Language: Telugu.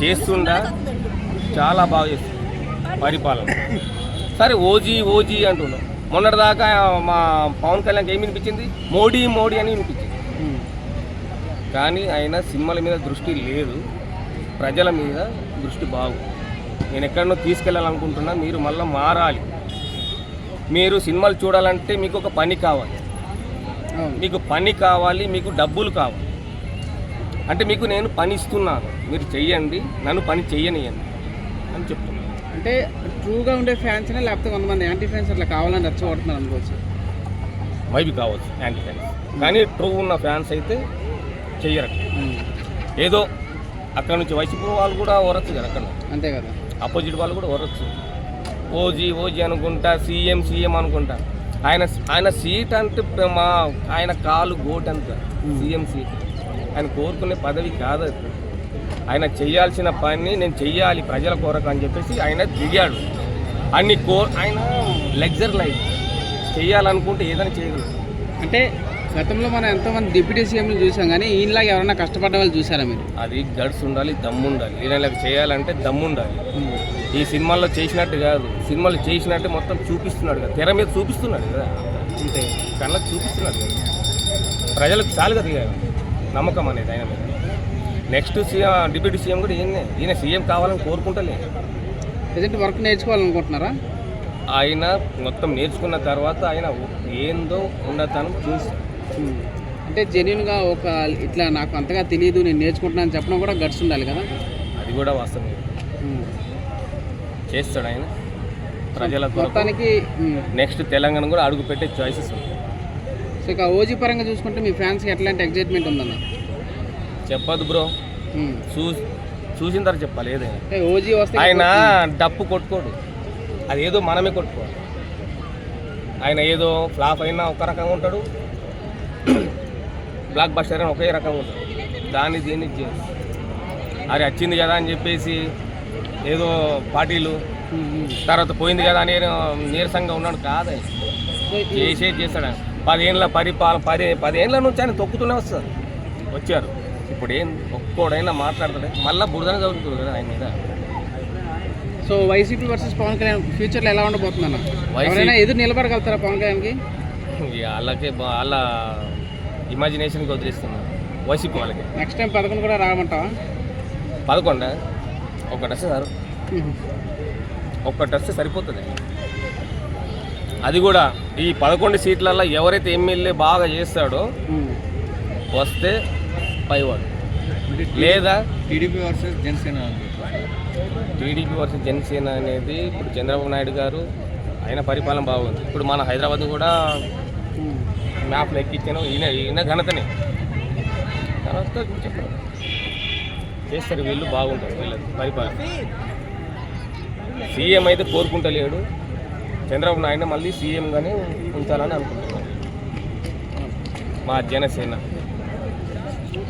చేస్తుండా? చాలా బాగా చేస్తుంది పరిపాలన. సరే ఓజీ ఓజీ అంటున్నాం మొన్నటిదాకా మా పవన్ కళ్యాణ్ ఏమి వినిపించింది? మోడీ మోడీ అని వినిపించింది. కానీ ఆయన సినిమాల మీద దృష్టి లేదు. ప్రజల మీద దృష్టి బాగు. నేను ఎక్కడనో తీసుకెళ్ళాలనుకుంటున్నా మీరు మళ్ళీ మారాలి. మీరు సినిమాలు చూడాలంటే మీకు ఒక పని కావాలి. మీకు పని కావాలి మీకు డబ్బులు కావాలి. అంటే మీకు నేను పని ఇస్తున్నాను మీరు చెయ్యండి. నన్ను పని చెయ్యనియండి అని చెప్తున్నాను అంటే ట్రూగా ఉండే ఫ్యాన్స్ లేకపోతే కొంతమంది యాంటీ ఫ్యాన్స్ అట్లా కావాలని రెచ్చగొడుతున్నారు అనుకోవచ్చు. మైబీ కావచ్చు యాంటీ ఫ్యాన్స్ కానీ ట్రూ ఉన్న ఫ్యాన్స్ అయితే చెయ్యరట ఏదో అక్కడ నుంచి వైసీపీ వాళ్ళు కూడా వరచ్చు కదా అక్కడ. అంతే కదా. అపోజిట్ వాళ్ళు కూడా వరచ్చు ఓజీ ఓజీ అనుకుంటా సీఎం సీఎం అనుకుంటా. ఆయన ఆయన సీట్ అంటే మా ఆయన కాలు గోట్ అంత సీఎం సీట్. ఆయన కోరుకునే పదవి కాదు ఆయన చేయాల్సిన పని నేను చెయ్యాలి ప్రజల కొరకు అని చెప్పేసి ఆయన దిగాడు. అన్ని కో ఆయన లగ్జర్ లైఫ్ చేయాలనుకుంటే ఏదైనా చేయగలరు అంటే గతంలో మనం ఎంతోమంది డిప్యూటీ సీఎంలు చూసాం కానీ ఈయనలాగా ఎవరైనా కష్టపడ్డ వాళ్ళు చూసారా మీరు? అది గడ్స్ ఉండాలి దమ్ము ఉండాలి. ఈయనలకు చేయాలంటే దమ్ము ఉండాలి. ఈ సినిమాల్లో చేసినట్టు కాదు. సినిమాలు చేసినట్టు మొత్తం చూపిస్తున్నాడు కదా. తెర మీద చూపిస్తున్నాడు కదా. అంతే. కళ్ళకు చూపిస్తున్నాడు కదా. ప్రజలకు చాలు కదా నమ్మకం అనేది ఆయన మీద. నెక్స్ట్ సీఎం డిప్యూటీ సీఎం కూడా ఈయనే ఈయన సీఎం కావాలని కోరుకుంటలే. Present work నేర్చుకోవాలనుకుంటున్నారా? ఆయన మొత్తం నేర్చుకున్న తర్వాత ఆయన ఏందో ఉన్నతనం చూసి. అంటే జెన్యున్గా ఒక ఇట్లా నాకు అంతగా తెలియదు నేను నేర్చుకుంటున్నాను చెప్పడం కూడా గట్స్ ఉండాలి కదా? అది కూడా వాస్తవం. చేస్తాడు ఆయన. ప్రజల మొత్తానికి. నెక్స్ట్ తెలంగాణ కూడా అడుగు పెట్టే చాయిసెస్ ఉన్నాయి. సో ఇక ఓజీ పరంగా చూసుకుంటే మీ ఫ్యాన్స్కి ఎట్లాంటి ఎగ్జైట్మెంట్ ఉందన్న? చెప్పదు బ్రో. చూ చూసిన తర్వాత చెప్పాలి ఏదైనా. ఓజీ వస్తే ఆయన డప్పు కొట్టుకోడు. అది ఏదో మనమే కొట్టుకోవాలి. ఆయన ఏదో ఫ్లాప్ అయినా ఒక రకంగా ఉంటాడు. బ్లాక్ బస్టర్ అయినా ఒకే రకంగా ఉంటాడు. దాన్ని దీన్ని చేసి అది వచ్చింది కదా అని చెప్పేసి ఏదో పార్టీలు. తర్వాత పోయింది కదా అని నీరసంగా ఉన్నాడు. కాదు సో ఈ- చేసేది చేస్తాడు. పదేళ్ళ పరిపాలన పది పదేళ్ళ నుంచి ఆయన తొక్కుతూనే వస్తారు. వచ్చారు. ఇప్పుడు ఏం ఒక్కోడైనా మాట్లాడతాడు. మళ్ళీ బురదనే చదువుతుంది కదా ఆయన మీద. So YCP versus Pawan Kalyan ఫ్యూచర్లో ఎలా ఉండబోతుంది అన్న వైసీ- ఎవరైనా ఎదురు నిలబడగలుగుతారా పవన్ కళ్యాణ్కి? వాళ్ళకే వాళ్ళ ఇమాజినేషన్కి వదిలేస్తున్నారు వైసీపీ వాళ్ళకి. నెక్స్ట్ టైం పదకొండు కూడా రావమంటావా పదకొండ? ఒకటి వస్తే సార్. ఒక్కటి వస్తే సరిపోతుంది. అది కూడా ఈ పదకొండు సీట్లలో ఎవరైతే ఎమ్మెల్యే బాగా చేస్తాడో. వస్తే పైవాడు లేదా TDP versus Janasena TDP versus Janasena అనేది ఇప్పుడు చంద్రబాబు నాయుడు గారు ఆయన పరిపాలన బాగుంది. ఇప్పుడు మన హైదరాబాద్ కూడా. మ్యాప్లో ఎక్కించాను. ఈయన ఈయన ఘనతనే. తర్వాత చెప్పండి. చేస్తారు వీళ్ళు బాగుంటారు వీళ్ళది పరిపాలన. సీఎం అయితే కోరుకుంటలేడు. చంద్రబాబు నాయుడు మళ్ళీ సీఎంగానే ఉంచాలని అనుకుంటున్నాను. మా జనసేన.